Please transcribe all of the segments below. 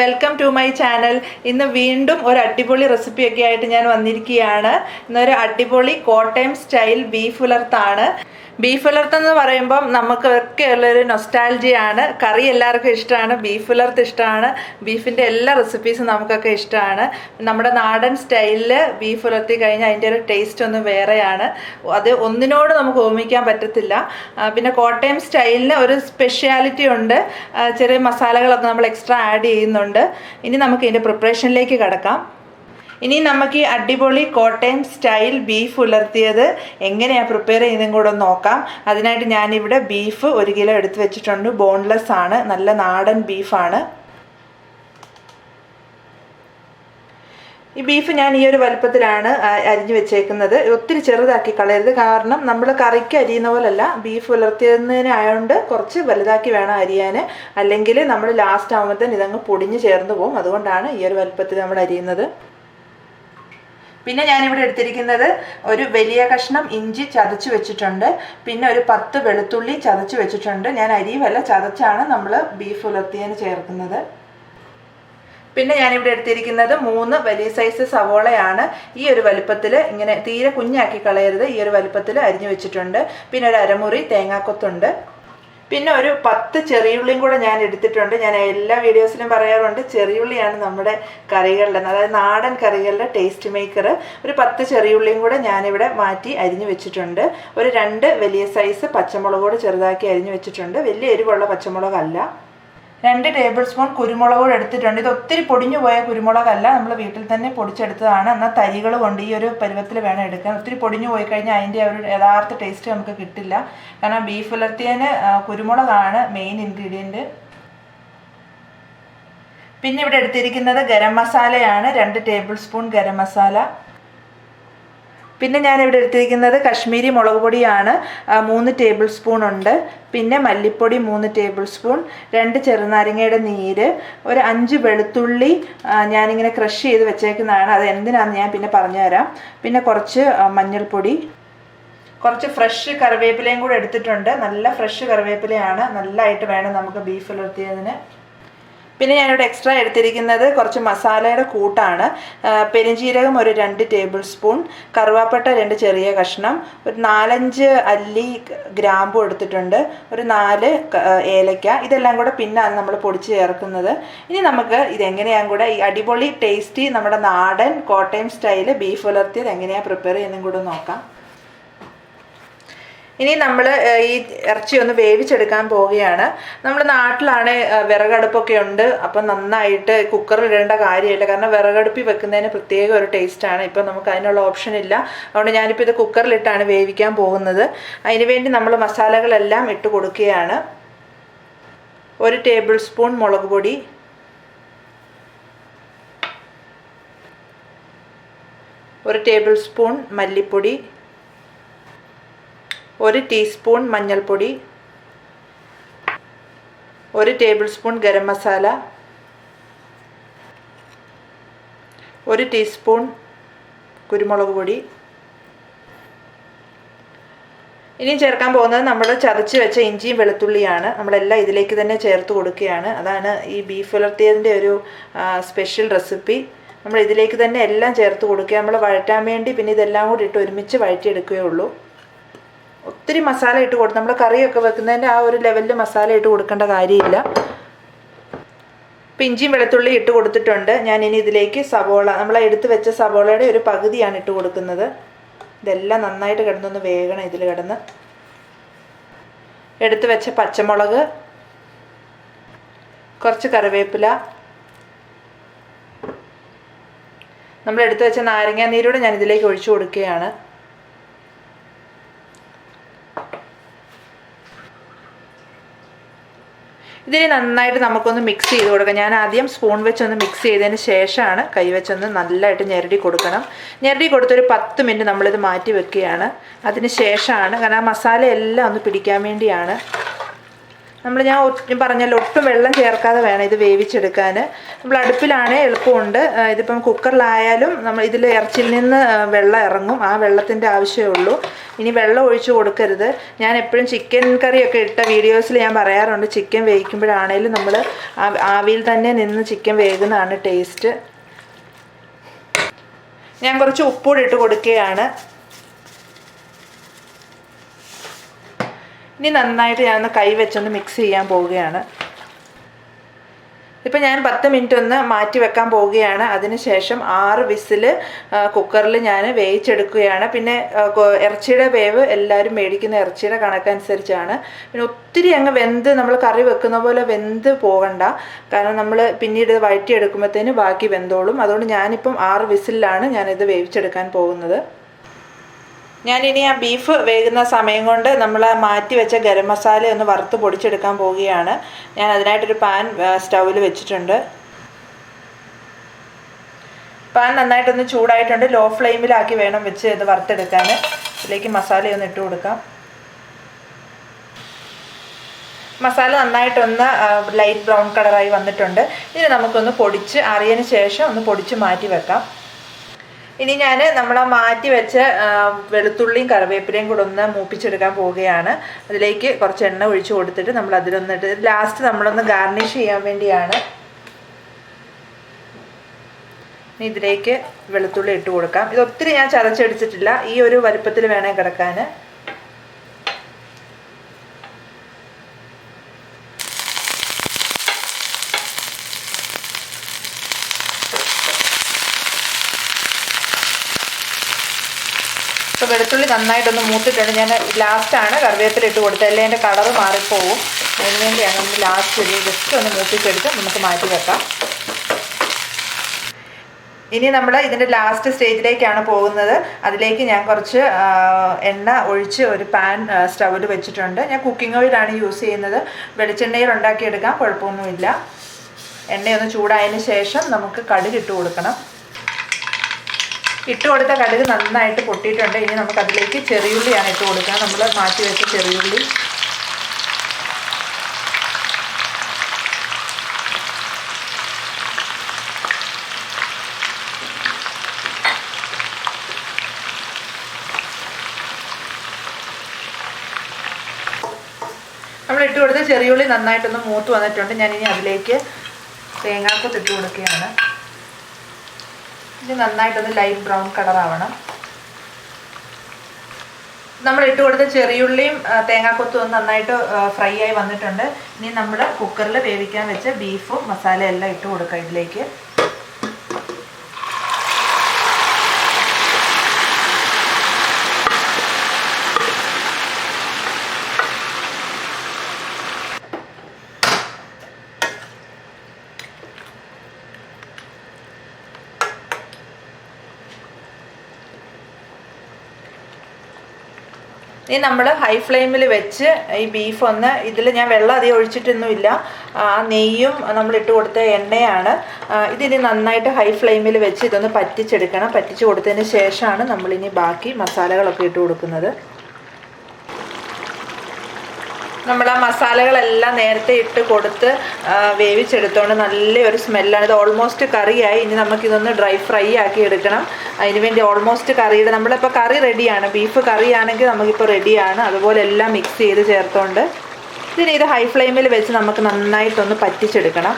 Welcome to my channel ഇന്ന് വീണ്ടും ഒരു അടിപൊളി റെസിപ്പിയൊക്കെ ആയിട്ട് ഞാൻ വന്നിരിക്കുകയാണ്. ഇന്നൊരു അടിപൊളി കോട്ടയം സ്റ്റൈൽ ബീഫ് ഉലർത്താണ്. ബീഫ് ഉലർത്ത് എന്ന് പറയുമ്പം നമുക്കൊക്കെ ഉള്ളൊരു നൊസ്റ്റാൾജിയാണ് കറി എല്ലാവർക്കും ഇഷ്ടമാണ് ബീഫ് ഉലർത്ത് ഇഷ്ടമാണ് ബീഫിന്റെ എല്ലാ റെസിപ്പീസും നമുക്കൊക്കെ ഇഷ്ടമാണ് നമ്മുടെ നാടൻ സ്റ്റൈലിൽ ബീഫ് ഉലർത്തി കഴിഞ്ഞാൽ അതിന്റെ ഒരു ടേസ്റ്റ് ഒന്ന് വേറെയാണ്. അത് ഒന്നിനോട് നമുക്ക് ഓർമ്മിക്കാൻ പറ്റത്തില്ല. പിന്നെ കോട്ടയം സ്റ്റൈലിന് ഒരു സ്പെഷ്യാലിറ്റി ഉണ്ട്. ചെറിയ മസാലകളൊക്കെ നമ്മൾ എക്സ്ട്രാ ആഡ് ചെയ്യുന്നുണ്ട്. ഇനി നമുക്ക് ഇതിന്റെ പ്രിപ്പറേഷനിലേക്ക് കിടക്കാം. ഇനി നമുക്ക് ഈ അടിപൊളി കോട്ടയം സ്റ്റൈൽ ബീഫ് ഉലർത്തിയത് എങ്ങനെയാണ് പ്രിപ്പയർ ചെയ്യുന്നതും കൂടെ നോക്കാം. അതിനായിട്ട് ഞാനിവിടെ ബീഫ് ഒരു കിലോ എടുത്ത് വെച്ചിട്ടുണ്ട്. ബോൺലെസ് ആണ്. നല്ല നാടൻ ബീഫാണ്. ഈ ബീഫ് ഞാൻ ഈ ഒരു വലുപ്പത്തിലാണ് അരിഞ്ഞു വെച്ചേക്കുന്നത്. ഒത്തിരി ചെറുതാക്കി കളയരുത്. കാരണം നമ്മൾ കറിക്ക് അരിയുന്ന പോലല്ല. ബീഫ് ഉലർത്തിയതിനായതുകൊണ്ട് കുറച്ച് വലുതാക്കി വേണം അരിയാൻ അല്ലെങ്കിൽ നമ്മൾ ലാസ്റ്റ് ആകുമ്പോഴത്തേന് ഇതങ്ങ് പൊടിഞ്ഞ് ചേർന്ന് പോകും അതുകൊണ്ടാണ് ഈ ഒരു വലുപ്പത്തിൽ നമ്മൾ അരിയുന്നത്. പിന്നെ ഞാനിവിടെ എടുത്തിരിക്കുന്നത് ഒരു വലിയ കഷ്ണം ഇഞ്ചി ചതച്ച് വെച്ചിട്ടുണ്ട്. പിന്നെ ഒരു പത്ത് വെളുത്തുള്ളി ചതച്ച് വെച്ചിട്ടുണ്ട്. ഞാൻ അരിയുമല്ല ചതച്ചാണ് നമ്മൾ ബീഫ് ഉലർത്തിയതിന് ചേർക്കുന്നത്. പിന്നെ ഞാനിവിടെ എടുത്തിരിക്കുന്നത് മൂന്ന് വലിയ സൈസ് സവോളയാണ്. ഈ ഒരു വലുപ്പത്തിൽ ഇങ്ങനെ തീരെ കുഞ്ഞാക്കി കളയരുത്. ഈ ഒരു വലുപ്പത്തിൽ അരിഞ്ഞു വെച്ചിട്ടുണ്ട്. പിന്നെ ഒരു അരമുറി തേങ്ങാക്കൊത്തുണ്ട്. പിന്നെ ഒരു പത്ത് ചെറിയുള്ളിയും കൂടെ ഞാൻ എടുത്തിട്ടുണ്ട്. ഞാൻ എല്ലാ വീഡിയോസിലും പറയാറുണ്ട് ചെറിയുള്ളിയാണ് നമ്മുടെ കറികളുടെ അതായത് നാടൻ കറികളുടെ ടേസ്റ്റ് മേക്കർ ഒരു പത്ത് ചെറിയുള്ളിയും കൂടെ ഞാനിവിടെ മാറ്റി അരിഞ്ഞു വെച്ചിട്ടുണ്ട്. ഒരു രണ്ട് വലിയ സൈസ് പച്ചമുളക് കൂടെ ചെറുതാക്കി അരിഞ്ഞു വെച്ചിട്ടുണ്ട്. വലിയ എരിവുള്ള പച്ചമുളകല്ല. രണ്ട് ടേബിൾ സ്പൂൺ കുരുമുളക് കൂടെ എടുത്തിട്ടുണ്ട്. ഇത് ഒത്തിരി പൊടിഞ്ഞു പോയ കുരുമുളകല്ല. നമ്മൾ വീട്ടിൽ തന്നെ പൊടിച്ചെടുത്തതാണ്. എന്നാൽ തരികൾ കൊണ്ട് ഈ ഒരു പരുവത്തിൽ വേണം എടുക്കാൻ. ഒത്തിരി പൊടിഞ്ഞു പോയി കഴിഞ്ഞാൽ അതിന്റെ ഒരു യഥാർത്ഥ ടേസ്റ്റ് നമുക്ക് കിട്ടില്ല. കാരണം ബീഫ് ഉലർത്തിയതിന് കുരുമുളകാണ് മെയിൻ ഇൻഗ്രീഡിയന്റ് പിന്നെ ഇവിടെ എടുത്തിരിക്കുന്നത് ഗരം മസാലയാണ്. രണ്ട് ടേബിൾ സ്പൂൺ ഗരം മസാല. പിന്നെ ഞാൻ ഇവിടെ എടുത്തിരിക്കുന്നത് കശ്മീരി മുളക് പൊടിയാണ്. മൂന്ന് ടേബിൾ സ്പൂൺ ഉണ്ട്. പിന്നെ മല്ലിപ്പൊടി മൂന്ന് ടേബിൾ സ്പൂൺ രണ്ട് ചെറുനാരങ്ങയുടെ നീര് ഒരു അഞ്ച് വെളുത്തുള്ളി ഞാനിങ്ങനെ ക്രഷ് ചെയ്ത് വെച്ചേക്കുന്നതാണ്. അത് എന്തിനാണെന്ന് ഞാൻ പിന്നെ പറഞ്ഞുതരാം. പിന്നെ കുറച്ച് മഞ്ഞൾപ്പൊടി. കുറച്ച് ഫ്രഷ് കറിവേപ്പിലയും കൂടെ എടുത്തിട്ടുണ്ട്. നല്ല ഫ്രഷ് കറിവേപ്പിലയാണ്. നല്ലതായിട്ട് വേണം നമുക്ക് ബീഫ് ഉലർത്തിയതിന്. പിന്നെ ഞാനിവിടെ എക്സ്ട്രാ എടുത്തിരിക്കുന്നത് കുറച്ച് മസാലയുടെ കൂട്ടാണ്. പെരിഞ്ജീരകം ഒരു രണ്ട് ടേബിൾ സ്പൂൺ കറുവാപ്പട്ട രണ്ട് ചെറിയ കഷ്ണം ഒരു നാലഞ്ച് അല്ലി ഗ്രാമ്പു എടുത്തിട്ടുണ്ട് ഒരു നാല് ഏലക്ക ഇതെല്ലാം കൂടെ പിന്നാണ് നമ്മൾ പൊടിച്ച് ചേർക്കുന്നത്. ഇനി നമുക്ക് ഇതെങ്ങനെയാണ് കൂടെ ഈ അടിപൊളി ടേസ്റ്റി നമ്മുടെ നാടൻ കോട്ടയം സ്റ്റൈൽ ബീഫ് ഉലർത്തിയത് എങ്ങനെയാണ് പ്രിപ്പയർ ചെയ്യുന്നതും കൂടെ നോക്കാം. ഇനി നമ്മൾ ഈ ഇറച്ചി ഒന്ന് വേവിച്ചെടുക്കാൻ പോവുകയാണ്. നമ്മൾ നാട്ടിലാണ് വിറകടുപ്പൊക്കെ ഉണ്ട്. അപ്പം നന്നായിട്ട് കുക്കറിൽ ഇടേണ്ട കാര്യമില്ല. കാരണം വിറകടുപ്പിൽ വെക്കുന്നതിന് പ്രത്യേക ഒരു ടേസ്റ്റാണ്. ഇപ്പം നമുക്ക് അതിനുള്ള ഓപ്ഷൻ ഇല്ല. അതുകൊണ്ട് ഞാനിപ്പോൾ ഇത് കുക്കറിലിട്ടാണ് വേവിക്കാൻ പോകുന്നത്. അതിനുവേണ്ടി നമ്മൾ മസാലകളെല്ലാം ഇട്ട് കൊടുക്കുകയാണ്. ഒരു ടേബിൾ സ്പൂൺ മുളക് പൊടി. ഒരു ടേബിൾ സ്പൂൺ മല്ലിപ്പൊടി. ഒരു ടീസ്പൂൺ മഞ്ഞൾപ്പൊടി ഒരു ടേബിൾ സ്പൂൺ ഗരം മസാല ഒരു ടീസ്പൂൺ കുരുമുളക് പൊടി. ഇനി ചേർക്കാൻ പോകുന്നത് നമ്മൾ ചതച്ച് വെച്ച ഇഞ്ചിയും വെളുത്തുള്ളിയാണ്. നമ്മളെല്ലാം ഇതിലേക്ക് തന്നെ ചേർത്ത് കൊടുക്കുകയാണ്. അതാണ് ഈ ബീഫ് വളർത്തിയതിന്റെ ഒരു സ്പെഷ്യൽ റെസിപ്പി നമ്മൾ ഇതിലേക്ക് തന്നെ എല്ലാം ചേർത്ത് കൊടുക്കുക. നമ്മൾ വഴറ്റാൻ വേണ്ടി പിന്നെ ഇതെല്ലാം കൂടി ഇട്ട് ഒരുമിച്ച് വഴറ്റിയെടുക്കുകയുള്ളൂ ഒത്തിരി മസാല ഇട്ട് കൊടുത്ത് നമ്മൾ കറിയൊക്കെ വെക്കുന്നതിന്റെ ആ ഒരു ലെവലിൽ മസാല ഇട്ട് കൊടുക്കേണ്ട കാര്യമില്ല. പിഞ്ചിയും വെളുത്തുള്ളി ഇട്ട് കൊടുത്തിട്ടുണ്ട്. ഞാൻ ഇനി ഇതിലേക്ക് സവോള നമ്മൾ എടുത്ത് വെച്ച സവോളയുടെ ഒരു പകുതിയാണ് ഇട്ട് കൊടുക്കുന്നത്. ഇതെല്ലാം നന്നായിട്ട് കിടന്നൊന്ന് വേഗണം ഇതിൽ കിടന്ന്. എടുത്ത് വെച്ച പച്ചമുളക് കുറച്ച് കറിവേപ്പില. നമ്മൾ എടുത്ത് വെച്ച നാരങ്ങാ നീരൂടെ ഞാൻ ഇതിലേക്ക് ഒഴിച്ചു കൊടുക്കുകയാണ്. ഇതിന് നന്നായിട്ട് നമുക്കൊന്ന് മിക്സ് ചെയ്ത് കൊടുക്കാം. ഞാൻ ആദ്യം സ്പൂൺ വെച്ചൊന്ന് മിക്സ് ചെയ്തതിന് ശേഷമാണ് കൈ വെച്ചൊന്ന് നല്ലതായിട്ട് ഞെരടി കൊടുക്കണം. ഞെരടി കൊടുത്തൊരു പത്ത് മിനിറ്റ് നമ്മളിത് മാറ്റി വെക്കുകയാണ്. അതിന് ശേഷമാണ് കാരണം ആ മസാല എല്ലാം ഒന്ന് പിടിക്കാൻ വേണ്ടിയാണ് നമ്മൾ ഞാൻ ഒട്ടും പറഞ്ഞല്ലോ ഒട്ടും വെള്ളം ചേർക്കാതെ വേണം ഇത് വേവിച്ചെടുക്കാൻ. നമ്മൾ അടുപ്പിലാണേ എളുപ്പമുണ്ട്. ഇതിപ്പം കുക്കറിലായാലും നമ്മൾ ഇതിൽ ഇറച്ചിയിൽ നിന്ന് വെള്ളം ഇറങ്ങും. ആ വെള്ളത്തിന്റെ ആവശ്യമേ ഉള്ളൂ. ഇനി വെള്ളം ഒഴിച്ച് കൊടുക്കരുത്. ഞാൻ എപ്പോഴും ചിക്കൻ കറിയൊക്കെ ഇട്ട വീഡിയോസിൽ ഞാൻ പറയാറുണ്ട് ചിക്കൻ വേവിക്കുമ്പോഴാണേലും നമ്മൾ ആവിയിൽ തന്നെ നിന്ന് ചിക്കൻ വേകുന്നതാണ് ടേസ്റ്റ്. ഞാൻ കുറച്ച് ഉപ്പൂടെ ഇട്ട് കൊടുക്കുകയാണ്. ഇനി നന്നായിട്ട് ഞാനൊന്ന് കൈ വെച്ചൊന്ന് മിക്സ് ചെയ്യാൻ പോവുകയാണ്. ഇപ്പം ഞാൻ പത്ത് മിനിറ്റ് ഒന്ന് മാറ്റി വെക്കാൻ പോവുകയാണ്. അതിനുശേഷം ആറ് വിസിൽ കുക്കറിൽ ഞാൻ വേവിച്ചെടുക്കുകയാണ്. പിന്നെ ഇറച്ചിയുടെ വേവ് എല്ലാവരും മേടിക്കുന്ന ഇറച്ചിയുടെ കണക്കനുസരിച്ചാണ്. പിന്നെ ഒത്തിരി അങ്ങ് വെന്ത് നമ്മൾ കറി വെക്കുന്ന പോലെ വെന്ത് പോകണ്ട. കാരണം നമ്മൾ പിന്നീട് വഴറ്റിയെടുക്കുമ്പോഴത്തേന് ബാക്കി വെന്തോളും. അതുകൊണ്ട് ഞാനിപ്പം ആറ് വിസിലാണ് ഞാനിത് വേവിച്ചെടുക്കാൻ പോകുന്നത്. ഞാനിനി ആ ബീഫ് വേകുന്ന സമയം കൊണ്ട് നമ്മൾ ആ മാറ്റി വെച്ച ഗരം മസാല ഒന്ന് വറുത്ത് പൊടിച്ചെടുക്കാൻ പോവുകയാണ്. ഞാൻ അതിനായിട്ടൊരു പാൻ സ്റ്റൗവിൽ വെച്ചിട്ടുണ്ട്. പാൻ നന്നായിട്ടൊന്ന് ചൂടായിട്ടുണ്ട്. ലോ ഫ്ലെയിമിലാക്കി വേണം വെച്ച് ഇത് വറുത്തെടുക്കാൻ ഇതിലേക്ക് മസാലയൊന്ന് ഇട്ട് കൊടുക്കാം. മസാല നന്നായിട്ടൊന്ന് ലൈറ്റ് ബ്രൗൺ കളറായി വന്നിട്ടുണ്ട്. ഇനി നമുക്കൊന്ന് പൊടിച്ച് അറിയതിന് ശേഷം ഒന്ന് പൊടിച്ച് മാറ്റി വെക്കാം. ഇനി ഞാൻ നമ്മൾ ആ മാറ്റി വെച്ച വെളുത്തുള്ളിയും കറിവേപ്പിലയും കൂടെ ഒന്ന് മൂപ്പിച്ചെടുക്കാൻ പോവുകയാണ്. അതിലേക്ക് കുറച്ച് എണ്ണ ഒഴിച്ച് കൊടുത്തിട്ട് നമ്മൾ അതിലൊന്നിട്ട് ലാസ്റ്റ് നമ്മളൊന്ന് ഗാർണിഷ് ചെയ്യാൻ വേണ്ടിയാണ്. ഇനി ഇതിലേക്ക് വെളുത്തുള്ളി ഇട്ട് കൊടുക്കാം. ഇത് ഒത്തിരി ഞാൻ ചതച്ചടിച്ചിട്ടില്ല ഈ ഒരു വലുപ്പത്തിൽ വേണേൽ കിടക്കാൻ വെളുത്തുള്ളി നന്നായിട്ടൊന്ന് മൂത്തിട്ടുണ്ട്. ഞാൻ ലാസ്റ്റാണ് കറിവേപ്പില ഇട്ട് കൊടുത്തത്. അല്ലെങ്കിൽ എന്റെ കളറ് മാറിപ്പോവും. അതിന് വേണ്ടിയാണ് നമുക്ക് ലാസ്റ്റ് ഒരു ജസ്റ്റ് ഒന്ന് മൂപ്പിച്ചെടുത്ത് നമുക്ക് മാറ്റി വെക്കാം. ഇനി നമ്മൾ ഇതിന്റെ ലാസ്റ്റ് സ്റ്റേജിലേക്കാണ് പോകുന്നത്. അതിലേക്ക് ഞാൻ കുറച്ച് എണ്ണ ഒഴിച്ച് ഒരു പാൻ സ്റ്റൗവിൽ വെച്ചിട്ടുണ്ട്. ഞാൻ കുക്കിംഗ് ഓയിലാണ് യൂസ് ചെയ്യുന്നത്. വെളിച്ചെണ്ണയിൽ ഉണ്ടാക്കിയെടുക്കാം. കുഴപ്പമൊന്നുമില്ല. എണ്ണയൊന്ന് ചൂടായതിന് ശേഷം നമുക്ക് കടുക് ഇട്ട് കൊടുക്കണം. ഇട്ട് കൊടുത്ത കടുക് നന്നായിട്ട് പൊട്ടിയിട്ടുണ്ട്. ഇനി നമുക്ക് അതിലേക്ക് ചെറിയുള്ളിയാണ് ഇട്ട് കൊടുക്കുക. നമ്മൾ മാറ്റി വെച്ച ചെറിയുള്ളി. നമ്മൾ ഇട്ട് കൊടുത്ത ചെറിയുള്ളി നന്നായിട്ടൊന്ന് മൂത്ത് വന്നിട്ടുണ്ട്. ഞാൻ ഇനി അതിലേക്ക് തേങ്ങാക്കൊത്ത് ഇട്ട് കൊടുക്കുകയാണ്. ഇത് നന്നായിട്ടൊന്ന് ലൈറ്റ് ബ്രൗൺ കളറാവണം നമ്മൾ ഇട്ട് കൊടുത്ത ചെറിയുള്ളിയും തേങ്ങാക്കൊത്തും ഒന്ന് നന്നായിട്ട് ഫ്രൈ ആയി വന്നിട്ടുണ്ട്. ഇനി നമ്മൾ കുക്കറിൽ വേവിക്കാൻ വെച്ച ബീഫും മസാല എല്ലാം ഇട്ട് കൊടുക്കുക ഇതിലേക്ക്. ഇനി നമ്മൾ ഹൈ ഫ്ലെയിമിൽ വെച്ച് ഈ ബീഫ് ഒന്ന് ഇതിൽ ഞാൻ വെള്ളം അധികം ഒഴിച്ചിട്ടൊന്നുമില്ല. ആ നെയ്യും നമ്മൾ ഇട്ട് കൊടുത്ത എണ്ണയാണ്. ഇതിനി നന്നായിട്ട് ഹൈ ഫ്ലെയിമിൽ വെച്ച് ഇതൊന്ന് പറ്റിച്ചെടുക്കണം. പറ്റിച്ച് കൊടുത്തതിന് ശേഷമാണ് നമ്മളിനി ബാക്കി മസാലകളൊക്കെ ഇട്ട് കൊടുക്കുന്നത്. നമ്മൾ ആ മസാലകളെല്ലാം നേരത്തെ ഇട്ട് കൊടുത്ത് വേവിച്ചെടുത്തോണ്ട് നല്ലൊരു സ്മെല്ലാണ്. ഇത് ഓൾമോസ്റ്റ് കറിയായി. ഇനി നമുക്കിതൊന്ന് ഡ്രൈ ഫ്രൈ ആക്കി എടുക്കണം. അതിന് വേണ്ടി ഓൾമോസ്റ്റ് കറിയുടെ നമ്മളിപ്പോൾ കറി റെഡിയാണ്. ബീഫ് കറിയാണെങ്കിൽ നമുക്കിപ്പോൾ റെഡിയാണ്. അതുപോലെ എല്ലാം മിക്സ് ചെയ്ത് ചേർത്തോണ്ട്. ഇതിന് ഇത് ഹൈ ഫ്ലെയിമിൽ വെച്ച് നമുക്ക് നന്നായിട്ടൊന്ന് പറ്റിച്ചെടുക്കണം.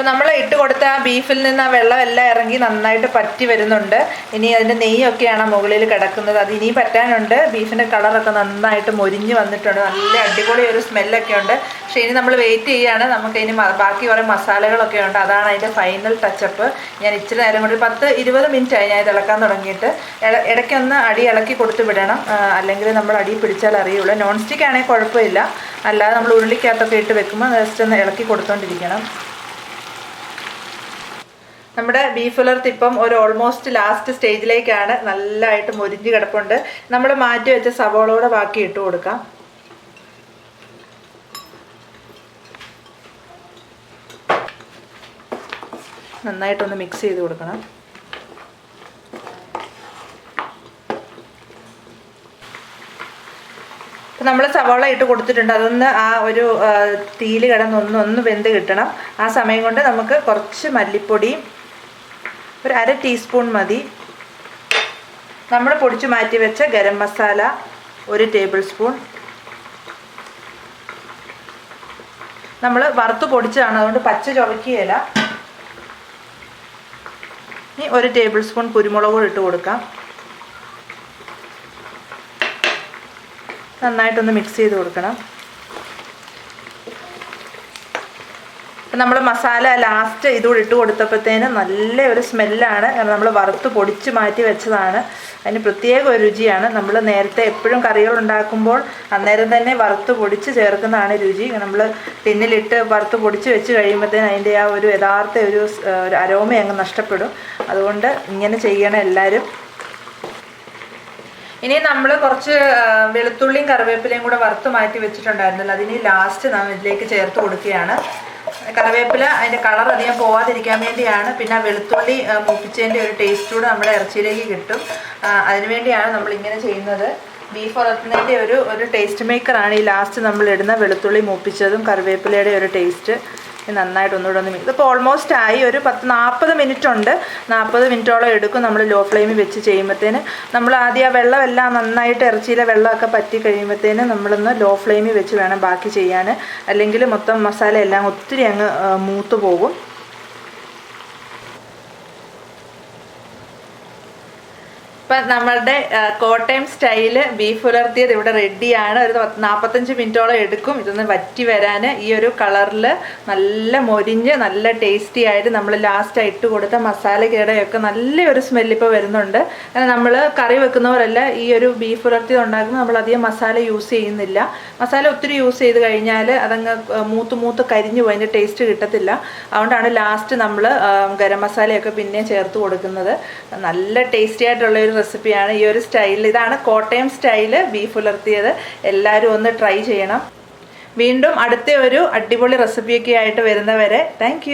അപ്പോൾ നമ്മൾ ഇട്ട് കൊടുത്ത ആ ബീഫിൽ നിന്ന് ആ വെള്ളം എല്ലാം ഇറങ്ങി നന്നായിട്ട് പറ്റി വരുന്നുണ്ട്. ഇനി അതിന്റെ നെയ്യൊക്കെയാണ് മുകളിൽ കിടക്കുന്നത്. അത് ഇനി പറ്റാനുണ്ട്. ബീഫിന്റെ കളറൊക്കെ നന്നായിട്ട് മൊരിഞ്ഞ് വന്നിട്ടുണ്ട്. നല്ല അടിപൊളി ഒരു സ്മെല്ലൊക്കെ ഉണ്ട്. പക്ഷേ ഇനി നമ്മൾ വെയിറ്റ് ചെയ്യുകയാണ് നമുക്ക് ഇനി ബാക്കി കുറേ മസാലകളൊക്കെ ഉണ്ട്. അതാണ് അതിന്റെ ഫൈനൽ ടച്ചപ്പ് ഞാൻ ഇച്ചിരി നേരം കൊണ്ട് പത്ത് ഇരുപത് മിനിറ്റ് ആയി ഞാൻ ഇളക്കാൻ തുടങ്ങിയിട്ട്. ഇട- ഇടയ്ക്കൊന്ന് അടി ഇളക്കി കൊടുത്ത് വിടണം. അല്ലെങ്കിൽ നമ്മൾ അടി പിടിച്ചാൽ അറിയുള്ളൂ നോൺ സ്റ്റിക്ക് ആണെങ്കിൽ കുഴപ്പമില്ല. അല്ലാതെ നമ്മൾ ഉരുളിക്കകത്തൊക്കെ ഇട്ട് വെക്കുമ്പോൾ ജസ്റ്റ് ഒന്ന് ഇളക്കി കൊടുത്തോണ്ടിരിക്കണം. നമ്മുടെ ബീഫ് ഉലർത്ത് ഇപ്പം ഒരു ഓൾമോസ്റ്റ് ലാസ്റ്റ് സ്റ്റേജിലേക്കാണ് നല്ലതായിട്ട് മൊരിഞ്ഞ് കിടപ്പുണ്ട്. നമ്മൾ മാറ്റി വെച്ച സവോളയുടെ ബാക്കി ഇട്ട് കൊടുക്കാം. നന്നായിട്ടൊന്ന് മിക്സ് ചെയ്ത് കൊടുക്കണം. അപ്പം നമ്മൾ സവാള ഇട്ട് കൊടുത്തിട്ടുണ്ട്. അതൊന്ന് ആ ഒരു തീയിൽ കിടന്ന് ഒന്ന് ഒന്ന് വെന്ത് കിട്ടണം. ആ സമയം കൊണ്ട് നമുക്ക് കുറച്ച് മല്ലിപ്പൊടിയും ഒരു അര ടീസ്പൂൺ മതി. നമ്മൾ പൊടിച്ചു മാറ്റി വെച്ച ഗരം മസാല ഒരു ടേബിൾ സ്പൂൺ നമ്മൾ വറുത്ത് പൊടിച്ചതാണ് അതുകൊണ്ട് പച്ച ചുവക്കുകയില്ല. ഇനി ഒരു ടേബിൾ സ്പൂൺ കുരുമുളക് ഇട്ട് കൊടുക്കാം. നന്നായിട്ടൊന്ന് മിക്സ് ചെയ്ത് കൊടുക്കണം. നമ്മൾ മസാല ലാസ്റ്റ് ഇതുകൂടി ഇട്ട് കൊടുത്തപ്പോഴത്തേന് നല്ല ഒരു സ്മെല്ലാണ് കാരണം നമ്മൾ വറുത്ത് പൊടിച്ച് മാറ്റി വെച്ചതാണ്. അതിന് പ്രത്യേക ഒരു രുചിയാണ്. നമ്മൾ നേരത്തെ എപ്പോഴും കറികൾ ഉണ്ടാക്കുമ്പോൾ അന്നേരം തന്നെ വറുത്ത് പൊടിച്ച് ചേർക്കുന്നതാണ് രുചി. നമ്മൾ ടിന്നിലിട്ട് വറുത്ത് പൊടിച്ച് വെച്ച് കഴിയുമ്പോഴത്തേന് അതിന്റെ ആ ഒരു യഥാർത്ഥ ഒരു ഒരു അരോമ അങ്ങ് നഷ്ടപ്പെടും. അതുകൊണ്ട് ഇങ്ങനെ ചെയ്യണം എല്ലാവരും ഇനി നമ്മൾ കുറച്ച് വെളുത്തുള്ളിയും കറിവേപ്പിലയും കൂടെ വറുത്ത് മാറ്റി വെച്ചിട്ടുണ്ടായിരുന്നല്ലോ. അതിന് ലാസ്റ്റ് നാം ഇതിലേക്ക് ചേർത്ത് കൊടുക്കുകയാണ്. കറിവേപ്പില അതിന്റെ കളർ അധികം പോവാതിരിക്കാൻ വേണ്ടിയാണ്. പിന്നെ വെളുത്തുള്ളി മൂപ്പിച്ചതിന്റെ ഒരു ടേസ്റ്റ് കൂടെ നമ്മുടെ ഇറച്ചിയിലേക്ക് കിട്ടും. അതിനുവേണ്ടിയാണ് ഇങ്ങനെ ചെയ്യുന്നത്. ബീഫ് വളർത്തുന്നതിന്റെ ഒരു ഒരു ടേസ്റ്റ് മേക്കറാണ് ഈ ലാസ്റ്റ് നമ്മൾ ഇടുന്ന വെളുത്തുള്ളി മൂപ്പിച്ചതും കറിവേപ്പിലയുടെ ഒരു ടേസ്റ്റ് നന്നായിട്ട് ഒന്നുകൂടെ ഒന്ന് ഇതിപ്പോൾ ഓൾമോസ്റ്റ് ആയി. ഒരു പത്ത് നാൽപ്പത് മിനിറ്റ് ഉണ്ട് നാൽപ്പത് മിനിറ്റോളം എടുക്കും നമ്മൾ ലോ ഫ്ലെയിമിൽ വെച്ച് ചെയ്യുമ്പോഴത്തേന് നമ്മൾ ആദ്യം ആ വെള്ളമെല്ലാം നന്നായിട്ട് ഇറച്ചിയിലെ വെള്ളമൊക്കെ പറ്റി കഴിയുമ്പോഴത്തേന് നമ്മളൊന്ന് ലോ ഫ്ലെയിമിൽ വെച്ച് വേണം ബാക്കി ചെയ്യാൻ അല്ലെങ്കിൽ മൊത്തം മസാല എല്ലാം ഒത്തിരി അങ്ങ് മൂത്ത് പോകും. ഇപ്പം നമ്മളുടെ കോട്ടയം സ്റ്റൈൽ ബീഫ് ഉലർത്തിയത് ഇവിടെ റെഡിയാണ്. ഒരു പത്ത് നാൽപ്പത്തഞ്ച് മിനിറ്റോളം എടുക്കും. ഇതൊന്ന് വറ്റി വരാൻ ഈ ഒരു കളറിൽ നല്ല മൊരിഞ്ഞ് നല്ല ടേസ്റ്റി ആയിട്ട് നമ്മൾ ലാസ്റ്റ് ഇട്ട് കൊടുത്ത മസാലക്കയുടെയൊക്കെ നല്ലൊരു സ്മെല്ല് ഇപ്പോൾ വരുന്നുണ്ട്. നമ്മൾ കറി വെക്കുന്നവരല്ല ഈ ഒരു ബീഫ് ഉലർത്തിയത് ഉണ്ടാക്കുമ്പോൾ നമ്മൾ അധികം മസാല യൂസ് ചെയ്യുന്നില്ല. മസാല ഒത്തിരി യൂസ് ചെയ്ത് കഴിഞ്ഞാൽ അതങ്ങ് മൂത്ത് മൂത്ത് കരിഞ്ഞു പോയി ടേസ്റ്റ് കിട്ടത്തില്ല. അതുകൊണ്ടാണ് ലാസ്റ്റ് നമ്മൾ ഗരം മസാലയൊക്കെ പിന്നെ ചേർത്ത് കൊടുക്കുന്നത്. നല്ല ടേസ്റ്റി ആയിട്ടുള്ള ഒരു റെസിപ്പിയാണ് ഈ ഒരു സ്റ്റൈലിൽ ഇതാണ് കോട്ടയം സ്റ്റൈൽ ബീഫ് ഉലർത്തിയത്. എല്ലാവരും ഒന്ന് ട്രൈ ചെയ്യണം. വീണ്ടും അടുത്ത ഒരു അടിപൊളി റെസിപ്പിയൊക്കെ ആയിട്ട് വരുന്നവരെ താങ്ക്